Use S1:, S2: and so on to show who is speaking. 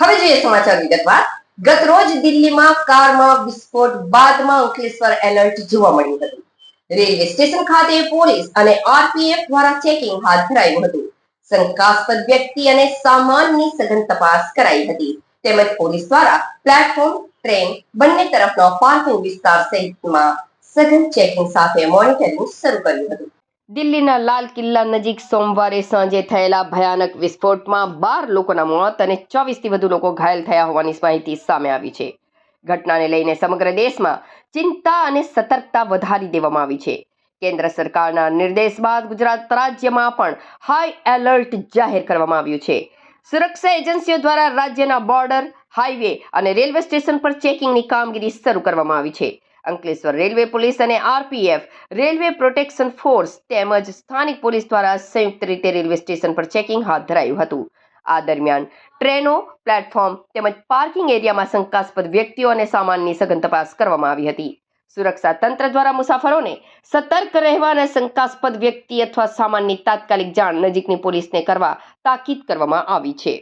S1: હવે જોઈએ સમાચાર વિગતવાર ગત રોજ દિલ્હીમાં કારમાં વિસ્ફોટ બાદમાં અંકલેશ્વર એલર્ટ જોવા મળ્યું હતું. રેલવે સ્ટેશન ખાતે પોલીસ અને આરપીએફ દ્વારા ચેકિંગ હાથ ધરાયું હતું. શંકાસ્પદ વ્યક્તિ અને સામાનની સઘન તપાસ કરાઈ હતી. તેમજ પોલીસ દ્વારા પ્લેટફોર્મ, ટ્રેન, બંને તરફનો પાર્કિંગ વિસ્તાર સહિતમાં સઘન ચેકિંગ સાથે મોનિટરિંગ શરૂ કર્યું હતું. દિલ્હીના લાલ કિલ્લા નજીક સોમવારે સાંજે થયેલા ભયાનક વિસ્ફોટમાં બાર લોકોના મોત અને ચોવીસથી વધુ લોકો ઘાયલ થયા હોવાની માહિતી સામે આવી છે. ઘટનાને લઈને સમગ્ર દેશમાં ચિંતા અને સતર્કતા વધારી દેવામાં આવી છે. કેન્દ્ર સરકારના નિર્દેશ બાદ ગુજરાત રાજ્યમાં પણ હાઈ એલર્ટ જાહેર કરવામાં આવ્યું છે. સુરક્ષા એજન્સીઓ દ્વારા રાજ્યના બોર્ડર હાઈવે અને રેલવે સ્ટેશન પર ચેકિંગની કામગીરી શરૂ કરવામાં આવી છે. અંકલેશ્વર રેલવે પોલીસ અને આરપીએફ, રેલવે પ્રોટેક્શન ફોર્સ તેમજ સ્થાનિક પોલીસ દ્વારા સંયુક્ત રીતે રેલવે સ્ટેશન પર ચેકિંગ હાથ ધરાયું હતું. આ દરમિયાન ટ્રેનો, પ્લેટફોર્મ તેમજ પાર્કિંગ એરિયામાં શંકાસ્પદ વ્યક્તિઓ અને સામાનની સઘન તપાસ કરવામાં આવી હતી. સુરક્ષા તંત્ર દ્વારા મુસાફરોને સતર્ક રહેવા અને શંકાસ્પદ વ્યક્તિ અથવા સામાનની તાત્કાલિક જાણ નજીકની પોલીસને કરવા તાકીદ કરવામાં આવી છે.